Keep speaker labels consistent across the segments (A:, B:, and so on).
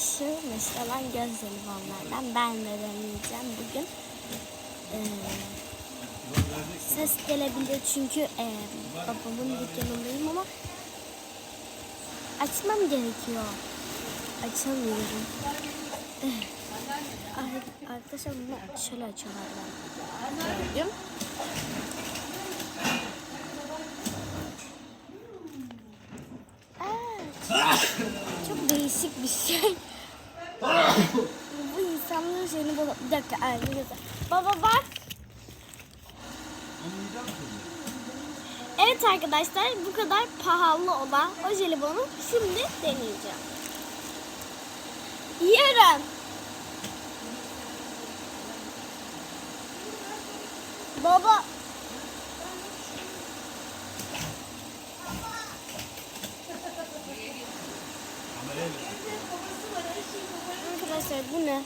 A: şu mesela göz jelibonlardan ben de deneyeceğim bugün. Ee, ses gelebilir çünkü e, babamın dükkanındayım ama açmam gerekiyor. Açamıyorum. Ar- Arkadaşlar bunu şöyle açıyorlar gördüm. Aa, çok değişik bir şey. Bu insanların şeyini bana... Bir dakika aynı güzel. Baba bak. Evet arkadaşlar bu kadar pahalı olan o jelibonu şimdi deneyeceğim. Yiyorum. Baba. Arkadaşlar bu ne?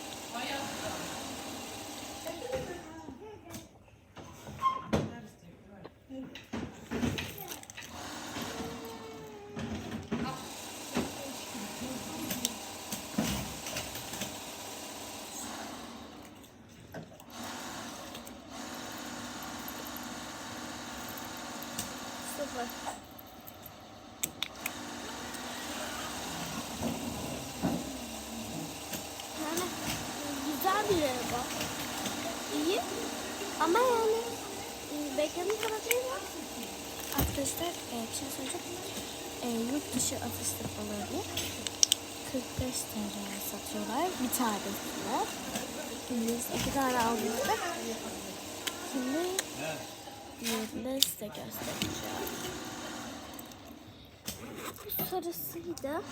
A: Sıfır. Ama yani e, beklediğim kadar değil mi? Arkadaşlar e, bir şey söyleyeceğim. E, yurt dışı atıştırmalarını 45 TL'ye satıyorlar. Bir tanesini. Biz iki tane almıştık. Şimdi diğerini size göstereceğim. Bu sarısıydı.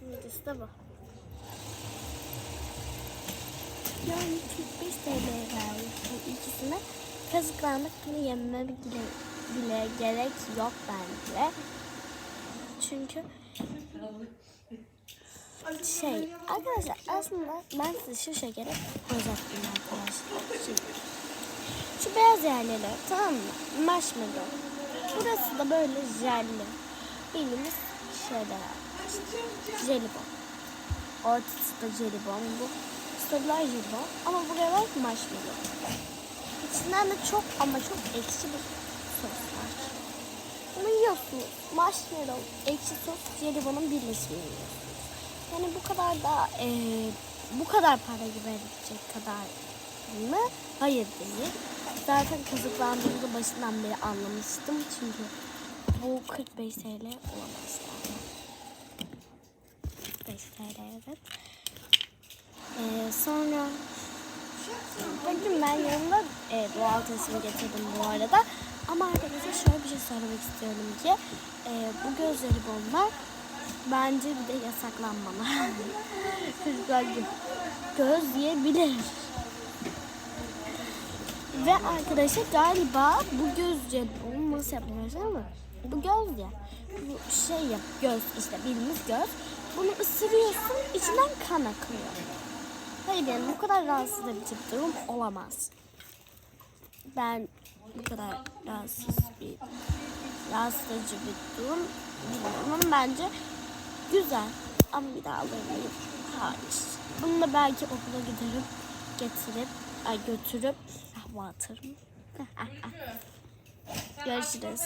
A: Midesi de bu. Yani 45 TL'ye verdik bu ikisine. Kazıklandık bunu yememe bile, bile gerek yok bence. Çünkü şey arkadaşlar aslında ben size şu şekeri koyacaktım arkadaşlar. Şimdi, şu beyaz yerleri tamam mı? Marshmallow. Burası da böyle jelli. Bildiğimiz şeyler. Jelibon. Ortası da jelibon. Bu sarılar jelibon. Ama buraya bak marshmallow. İçinden de çok ama çok ekşi bir sos var. Bunu yiyorsunuz. Marshmallow, ekşi sos, jelibonun birleşimini yiyorsunuz. Yani bu kadar da e, bu kadar para verecek kadar mı? Hayır değil. Zaten kazıklandığımda başından beri anlamıştım. Çünkü bu 45 TL olamaz yani. 45 TL evet. Ee, sonra bugün ben yanımda e, doğal tasarım getirdim bu arada. Ama arkadaşlar şöyle bir şey söylemek istiyorum ki e, bu göz jelibonlar bence bir de yasaklanmalı. Çocuklar gö- göz yiyebilir. Ve arkadaşlar galiba bu göz jelibonu nasıl yapıyorlar ama bu göz ya. Bu şey yap göz işte bildiğimiz göz. Bunu ısırıyorsun içinden kan akıyor. Hayır yani bu kadar rahatsız edici bir durum olamaz. Ben bu kadar rahatsız bir rahatsız edici bir durum bilmiyorum ama bence güzel. Ama bir daha alır mıyım? Hayır. Bunu da belki okula giderim getirip ay götürüp hava atarım. Görüşürüz.